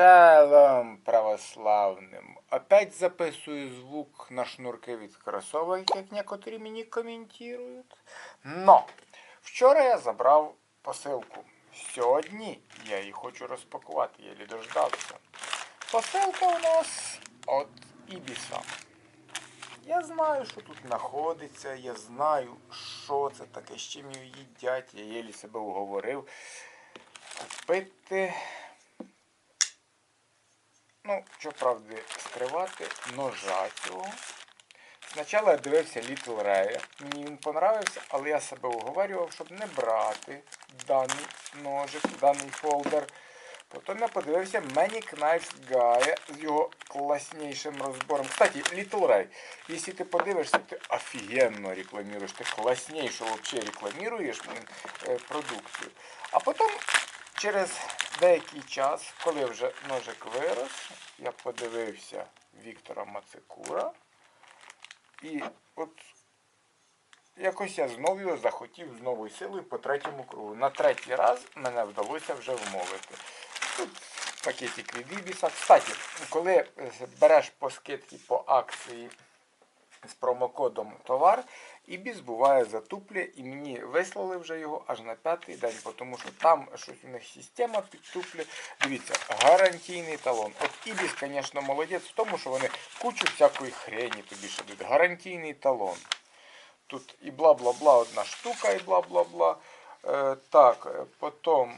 Шалом православним. Опять записую звук на шнурки від кросовок, як некоторі мені коментують. Но вчора я забрав посилку. Сьогодні я її хочу розпакувати, я дождався. Посилка у нас від Ібіса. Я знаю, що тут знаходиться, я знаю, що це таке, з чим її їдять. Я єлі себе уговорив купити. Ну, що правда скривати, ножа цього. Спочатку я дивився Little Ray. Мені він понравився, але я себе уговарював, щоб не брати даний ножик, даний фолдер. Потім я подивився Manic Knives Guy з його класнішим розбором. Кстати, Little Ray, якщо ти подивишся, ти офігенно рекламуєш, ти класніше взагалі рекламуєш е, продукцію. А потім через деякий час, коли вже ножик вирос, я подивився Віктора Мацикура. І от якось я знову його захотів з новою силою по третьому кругу. На третій раз мене вдалося вже вмовити. Тут пакетик від Ібіса. Кстати, коли береш по скидці по акції з промокодом товар, Ібіс буває затуплює і мені вислали вже його аж на п'ятий день, тому що там щось у них система підтуплює. Дивіться, гарантійний талон. От Ібіс, звісно, молодець в тому, що вони кучу всякої хрені тобі ще дають. Гарантійний талон. Тут і бла-бла-бла одна штука, і бла-бла-бла. Е, так, е, потім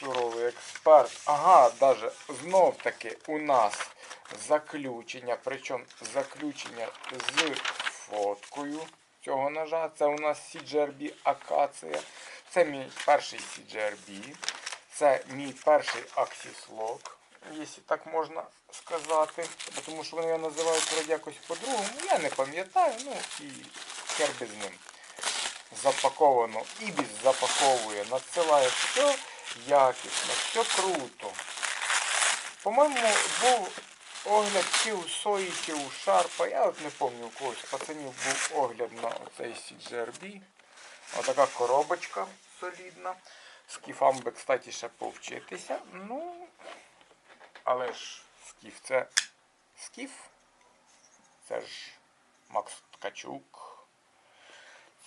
суровий експерт. Ага, даже знов таки у нас заключення, причому заключення з фоткою цього ножа. Це у нас CGRB Акація. Це мій перший CGRB. Це мій перший Lock, якщо так можна сказати. Тому що вони його називають вроді якось по-другому. Я не пам'ятаю, ну і хер без ним. Запаковано. Ібіс запаковує, надсилає все якісно, все круто. По-моєму, був огляд чи у Сої, чи у Шарпа. Я от не пам'ятаю у когось пацанів був огляд на оцей CGRB. Отака коробочка солідна. Скіфам би, кстати, ще повчитися. Ну, але ж скіф це скіф. Це ж Макс Ткачук.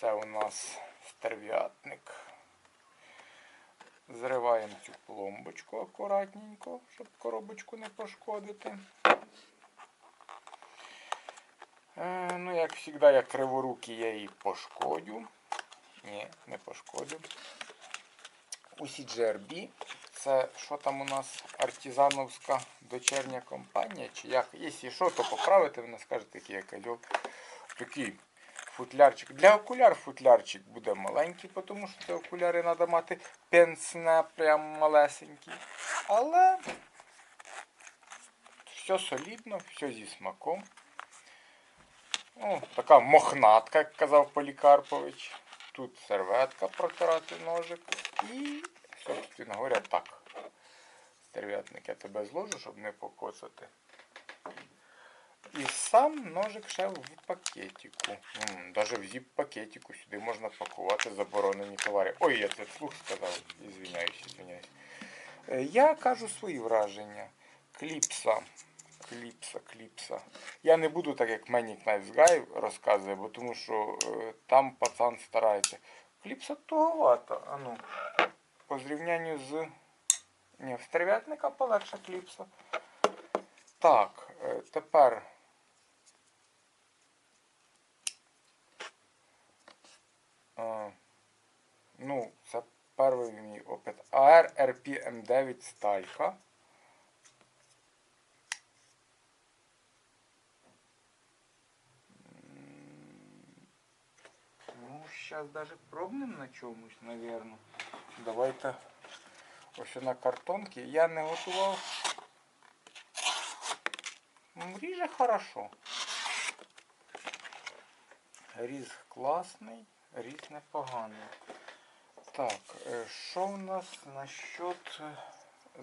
Це у нас стерв'ятник. Зриваємо цю пломбочку акуратненько, щоб коробочку не пошкодити. Е, ну, як завжди, я криворукий, я її пошкодю. Ні, не пошкодю. У CGRB це що там у нас артизановська дочерня компанія, чи як? Якщо що, то поправите, ви не скажете, який я кальок. Такий футлярчик. Для окуляр футлярчик буде маленький, тому що це окуляри треба мати пенсне, прям малесенький. Але все солідно, все зі смаком. Ну, така мохнатка, як казав Полікарпович. Тут серветка протирати ножик. І, собственно говоря, так. Стерв'ятник я тебе зложу, щоб не покоцати. І сам ножик ще в пакетику. Даже в зіп-пакетику сюди можна пакувати заборонені товари. Ой, я це вслух сказав. Ізвиняюсь, ізвиняюсь. Е, Я кажу свої враження. Кліпса. Кліпса, кліпса. Я не буду так, як Manic Knives Guy розказує, бо тому що е, там пацан старається. Кліпса туговата. А ну, по зрівнянню з. Ні, в стерв'ятника полегша кліпса. Так, е, тепер. А, ну, це перший мій опит. AR RPM9 сталька. Зараз даже пробнем на чомусь, наверное. Давайте ось на картонці. Я не готував. Ріже хорошо. Різ класний, різ непоганий. Так, що в нас насчет е,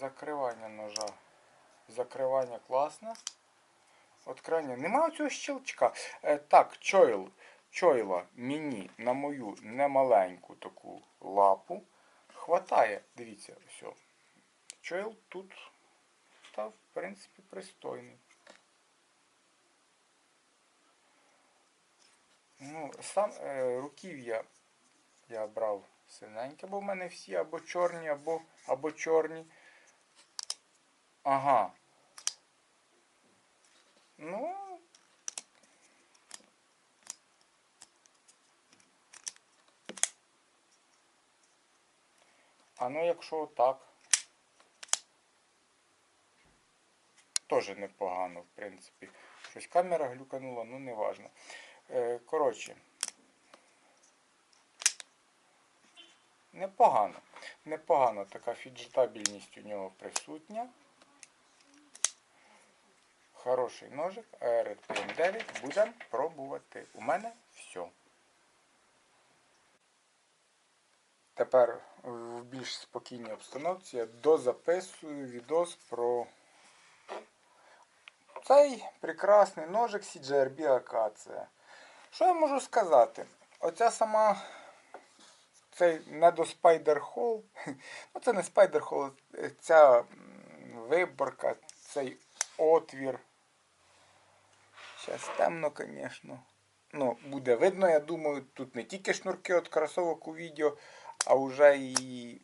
закривання ножа? Закривання класне. Открання. Нема цього щелчка. Е, так, чойл. Чойла мені на мою немаленьку таку лапу хватає. Дивіться, все. Чойл тут став, в принципі, пристойний. Ну, сам е, руків'я я брав синеньке, бо в мене всі або чорні, або, або чорні. Ага. Ну. А ну якщо отак. Теж непогано, в принципі. Щось камера глюканула, ну не важно. Е, коротше. Непогано. Непогано така фіджетабельність у нього присутня. Хороший ножик, ARTM 9. Будемо пробувати. У мене все. Тепер в більш спокійній обстановці я дозаписую відос про цей прекрасний ножик CGRB Акація. Що я можу сказати? Оця сама цей недоспайдер Hall, ну це не спайдер Hall, ця виборка, цей отвір. Зараз темно, звісно. Ну, буде видно, я думаю, тут не тільки шнурки від кросовок у відео, а вже і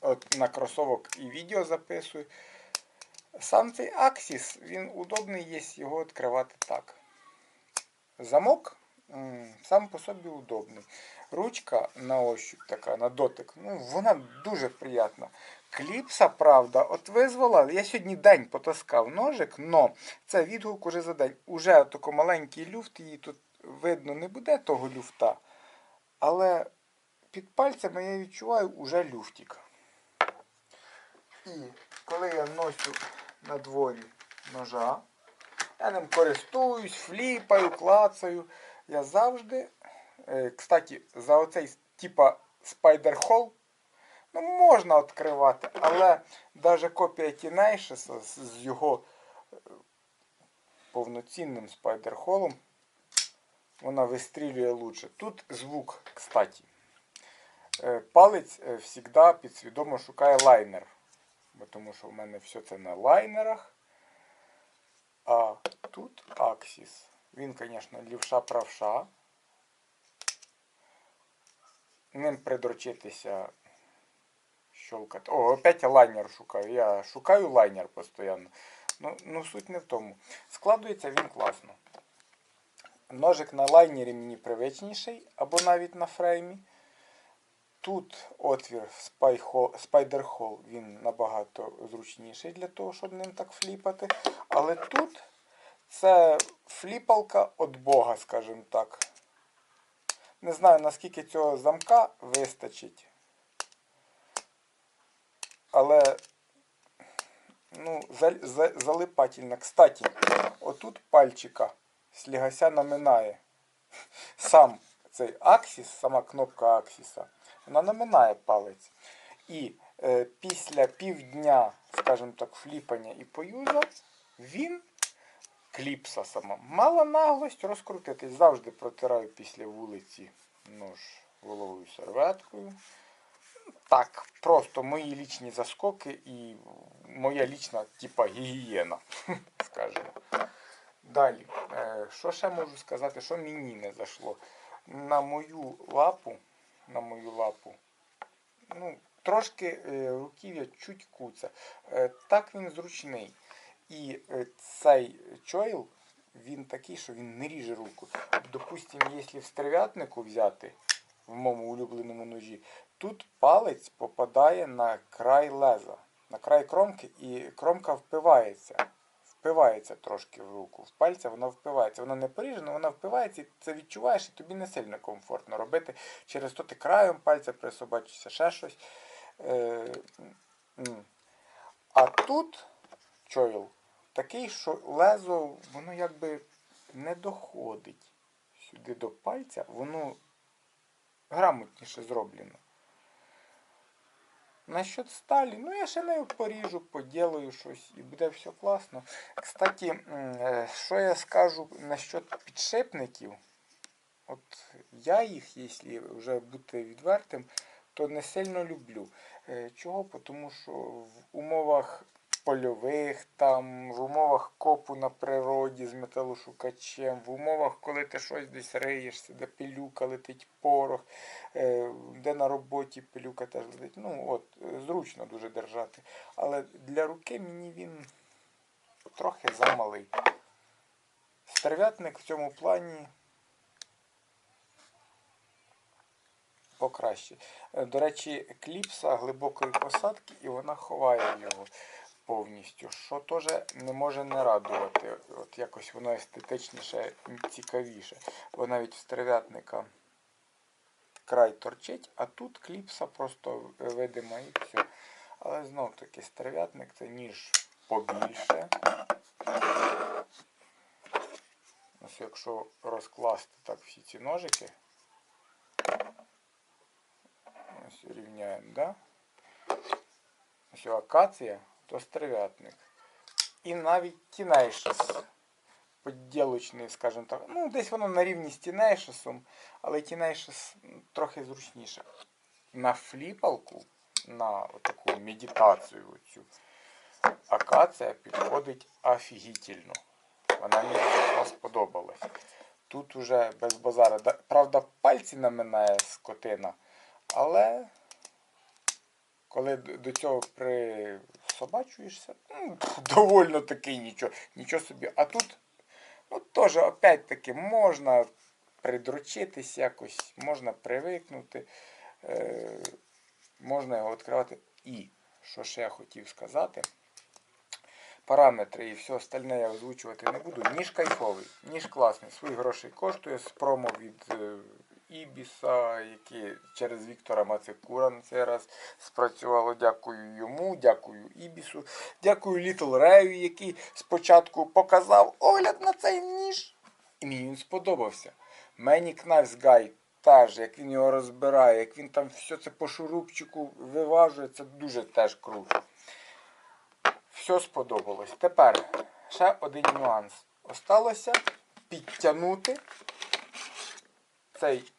от на кросовок і відео записую. Сам цей Axis, він удобний, є його відкривати так. Замок сам по собі удобний. Ручка на ощупь така, на дотик, ну, вона дуже приємна. Кліпса, правда, от визвала. Я сьогодні день потаскав ножик, но це відгук уже за день. Уже тако маленький люфт, її тут видно не буде того люфта. Але під пальцями я відчуваю уже люфтик. І коли я ношу на дворі ножа, я ним користуюсь, фліпаю, клацаю. Я завжди, е, кстати, за оцей типа Spider Hole, ну, можна відкривати, але навіть копія Tenacious з його е, повноцінним Spider Hole, вона вистрілює лучше. Тут звук, кстати. Е, Палець завжди підсвідомо шукає лайнер. Бо тому що в мене все це на лайнерах. А тут Axis. Він, звісно, лівша-правша. Ним придрочитися. Щолкати. О, опять я лайнер шукаю. Я шукаю лайнер постійно. Ну, ну суть не в тому. Складується він класно. Ножик на лайнері мені привичніший, або навіть на фреймі. Тут отвір Spider Hole, він набагато зручніший для того, щоб ним так фліпати. Але тут це фліпалка від Бога, скажімо так. Не знаю, наскільки цього замка вистачить. Але ну, за- за- залипательно. Кстати, отут пальчика слігася наминає. Сам цей аксіс, сама кнопка аксіса, вона наминає палець. І е, після півдня, скажімо так, фліпання і поюза, він, кліпса сама, мала наглость розкрутитись. Завжди протираю після вулиці нож головою серветкою. Так, просто мої лічні заскоки і моя лічна, типа, гігієна, скажімо. Далі, е, що ще можу сказати, що мені не зайшло? На мою лапу, на мою лапу, ну, трошки е, руків'я чуть куца. Е, так він зручний. І е, цей чойл, він такий, що він не ріже руку. Допустимо, якщо в стерв'ятнику взяти, в моєму улюбленому ножі, тут палець попадає на край леза, на край кромки, і кромка впивається. Впивається трошки в руку. В пальця вона впивається. Вона не поріжена, вона впивається, і це відчуваєш, і тобі не сильно комфортно робити. Через то ти краєм пальця присобачишся, ще щось. Е, а тут чойл такий, що лезо, воно якби не доходить сюди до пальця, воно грамотніше зроблено. Насчет сталі, ну я ще нею поріжу, поділаю щось і буде все класно. Кстати, що я скажу насчет підшипників? От я їх, якщо вже бути відвертим, то не сильно люблю. Е, Чого? Тому що в умовах польових, там, в умовах копу на природі з металошукачем, в умовах, коли ти щось десь риєшся, де пилюка летить порох, е, де на роботі пилюка теж летить. Ну, от, зручно дуже держати. Але для руки мені він трохи замалий. Стерв'ятник в цьому плані покраще. Е, До речі, кліпса глибокої посадки і вона ховає його повністю, що теж не може не радувати. От якось воно естетичніше, цікавіше. Бо навіть в стерв'ятника край торчить, а тут кліпса просто видима і все. Але знов таки стерв'ятник це ніж побільше. Ось якщо розкласти так всі ці ножики, ось рівняємо, да? Ось акація, то. І навіть тінейшес. Поділочний, скажімо так. Ну, десь воно на рівні з тінейшесом, але тінейшес трохи зручніше. На фліпалку, на таку медитацію оцю, акація підходить офігітельно. Вона мені сподобалась. Тут уже без базара. Правда, пальці наминає скотина, але коли до цього присобачуєшся, ну, довольно таки нічого, нічого собі. А тут, ну теж, опять-таки, можна придрочитись якось, можна привикнути, е, можна його відкривати. І, що ще я хотів сказати, параметри і все остальне я озвучувати не буду. Ніж кайфовий, ніж класний. Свої гроші коштує з промо від е, Ібіса, які через Віктора Мацикура на цей раз спрацювало. Дякую йому, дякую Ібісу, дякую Little Ray, який спочатку показав огляд на цей ніж. І мені він сподобався. Мені Knives Guy теж, як він його розбирає, як він там все це по шурупчику виважує, це дуже теж круто. Все сподобалось. Тепер ще один нюанс. Осталося підтягнути цей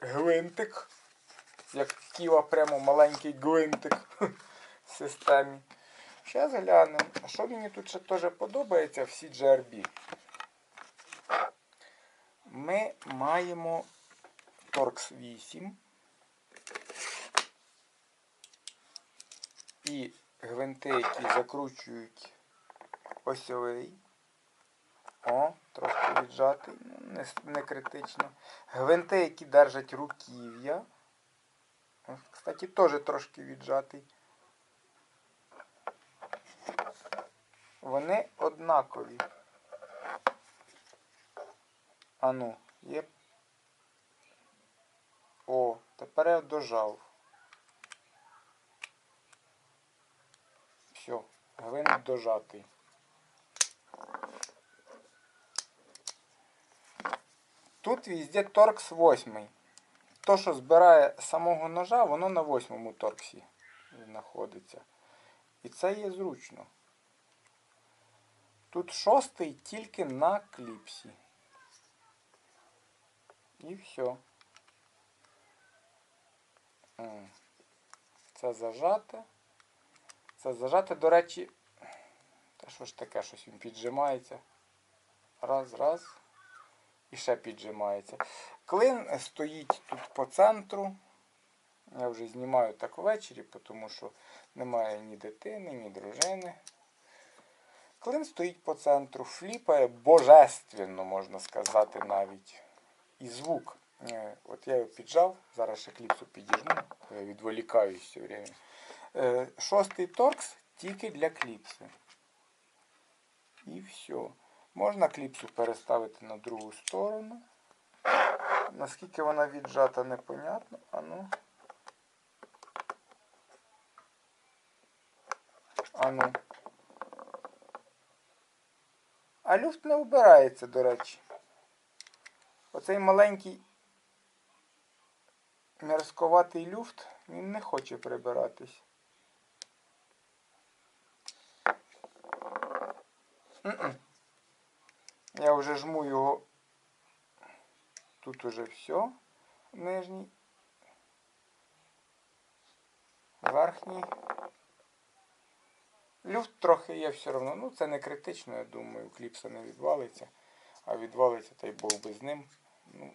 гвинтик, як Ківа прямо маленький гвинтик в системі. Зараз глянемо. А що мені тут ще теж подобається в CGRB? Ми маємо Torx 8 і гвинти, які закручують осьовий. О, трошки віджатий, ну, не, не критично. Гвинти, які держать руків'я. Кстати, теж трошки віджатий. Вони однакові. Ану, є. О, тепер я дожав. Все, гвинт дожатий. Тут везде торкс 8. То, що збирає самого ножа, воно на восьмому торксі знаходиться. І це є зручно. Тут шостий тільки на кліпсі. І все. Це зажате. Це зажате, до речі. Та що ж таке, щось він піджимається. Раз, раз. І ще піджимається. Клин стоїть тут по центру. Я вже знімаю так ввечері, тому що немає ні дитини, ні дружини. Клин стоїть по центру, фліпає божественно, можна сказати, навіть. І звук. Е, От я його піджав, зараз ще кліпсу підіжму, відволікаюсь все время. Е, Шостий торкс тільки для кліпси. І все. Можна кліпсу переставити на другу сторону. Наскільки вона віджата, непонятно. Ану. Ану. А люфт не вбирається, до речі. Оцей маленький мерзковатий люфт, він не хоче прибиратись. М-м. Я вже жму його. Тут уже все. Нижній. Верхній. Люфт трохи є все одно. Ну це не критично, я думаю, кліпса не відвалиться. А відвалиться, та й Бог би з ним. Ну,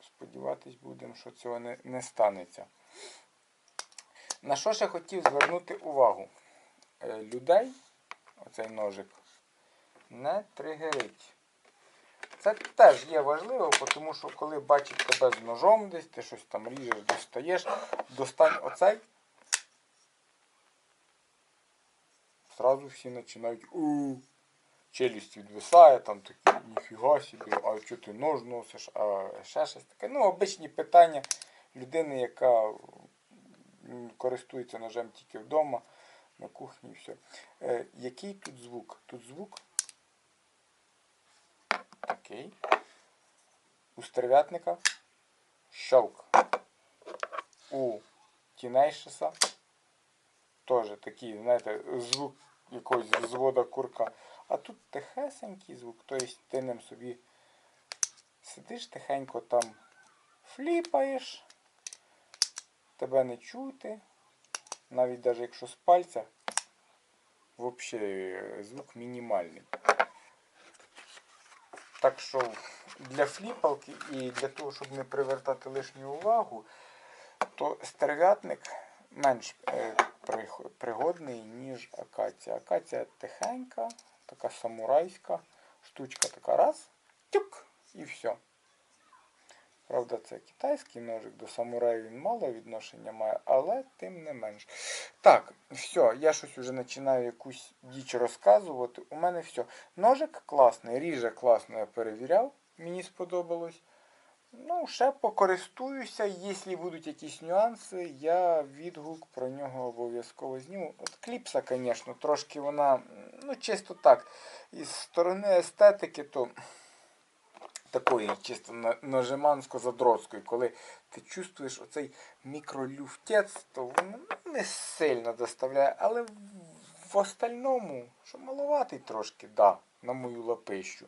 сподіватись будемо, що цього не, не станеться. На що ще хотів звернути увагу? Е, людей, оцей ножик, не тригерить. Це теж є важливо, тому що коли бачить тебе з ножом десь, ти щось там ріжеш, достаєш, достань оцей. Зразу всі починають у челюсть відвисає, там такі, ніфіга собі, а що ти нож носиш, а ще щось таке. Ну, обичні питання людини, яка користується ножем тільки вдома, на кухні і все. Е, який тут звук? Тут звук такий. У стерв'ятника щелк. У тінейшеса теж такий, знаєте, звук якогось взвода курка. А тут тихесенький звук, тобто ти ним собі сидиш тихенько там фліпаєш, тебе не чути, навіть навіть якщо з пальця, взагалі звук мінімальний. Так що для фліпалки і для того, щоб не привертати лишню увагу, то стерв'ятник менш е, пригодний, ніж акація. Акація тихенька, така самурайська, штучка така раз, тюк, і все. Правда, це китайський ножик, до самураїв він мало відношення має, але тим не менш. Так, все, я щось вже починаю якусь діч розказувати. У мене все. Ножик класний, ріже класно, я перевіряв, мені сподобалось. Ну, ще покористуюся, якщо будуть якісь нюанси, я відгук про нього обов'язково зніму. От кліпса, звісно, трошки вона, ну, чисто так, із сторони естетики, то такої чисто на- нажимансько-задротської, коли ти чувствуєш оцей мікролюфтець, то воно не сильно доставляє, але в, остальному, що маловатий трошки, да, на мою лапищу.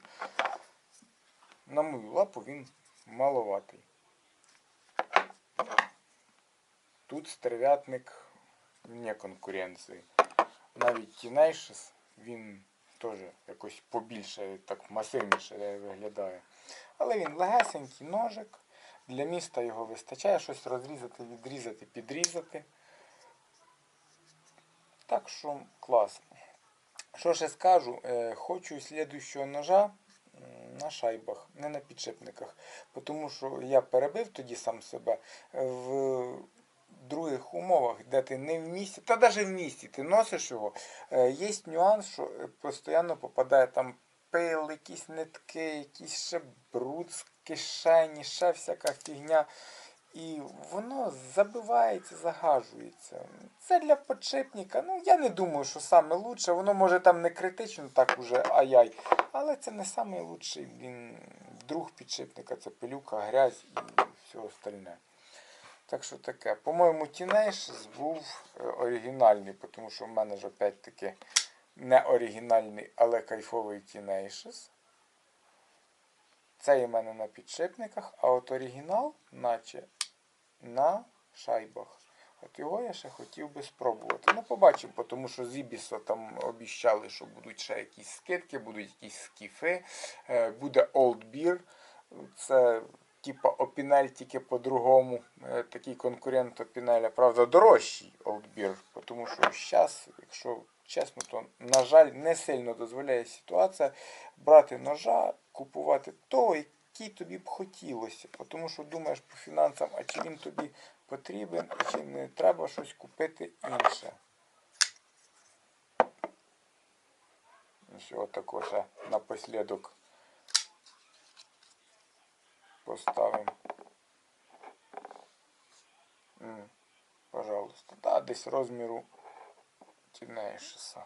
На мою лапу він маловатий. Тут стерв'ятник вне конкуренції. Навіть Тінейшес, він теж якось побільше, так масивніше виглядає. Але він легесенький ножик. Для міста його вистачає щось розрізати, відрізати, підрізати. Так що клас. Що ще скажу? Е, Хочу слідуючого ножа на шайбах, не на підшипниках. Тому що я перебив тоді сам себе в других умовах, де ти не в місті, та навіть в місті ти носиш його. Е, Є нюанс, що е, постійно попадає там пил, якісь нитки, якийсь ще бруд з кишені, ще всяка фігня. І воно забивається, загажується. Це для подшипника. Ну, я не думаю, що саме лучше. Воно може там не критично, так уже ай-яй. Але це не він, друг підшипника, це пилюка, грязь і все остальне. Так що таке. По-моєму, Teenage був е, оригінальний, тому що в мене ж опять-таки не оригінальний, але кайфовий Teenage. Це в мене на підшипниках, а от оригінал, наче на шайбах. От його я ще хотів би спробувати. Ну, побачимо, тому що з Ібіса там обіщали, що будуть ще якісь скидки, будуть якісь скіфи, е, буде Old Beer. Це типа Опінель тільки по-другому. Е, Такий конкурент Опінеля, правда, дорожчий Beer, тому що зараз, якщо чесно, то, на жаль, не сильно дозволяє ситуація брати ножа, купувати того, який тобі б хотілося. Тому що думаєш по фінансам, а чи він тобі потрібен, а чи не треба щось купити інше. Ось отако ще напослідок поставимо. Пожалуйста. Да, десь розміру тінейшеса.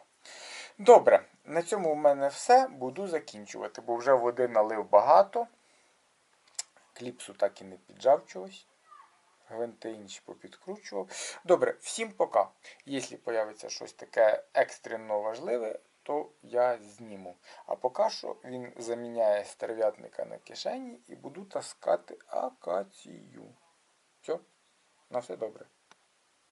Добре, на цьому в мене все. Буду закінчувати, бо вже води налив багато. Кліпсу так і не піджав чогось. Гвинти інші попідкручував. Добре, всім пока. Якщо появиться щось таке екстрено важливе, то я зніму. А поки що він заміняє стерв'ятника на кишені і буду таскати акацію. Все, на все добре.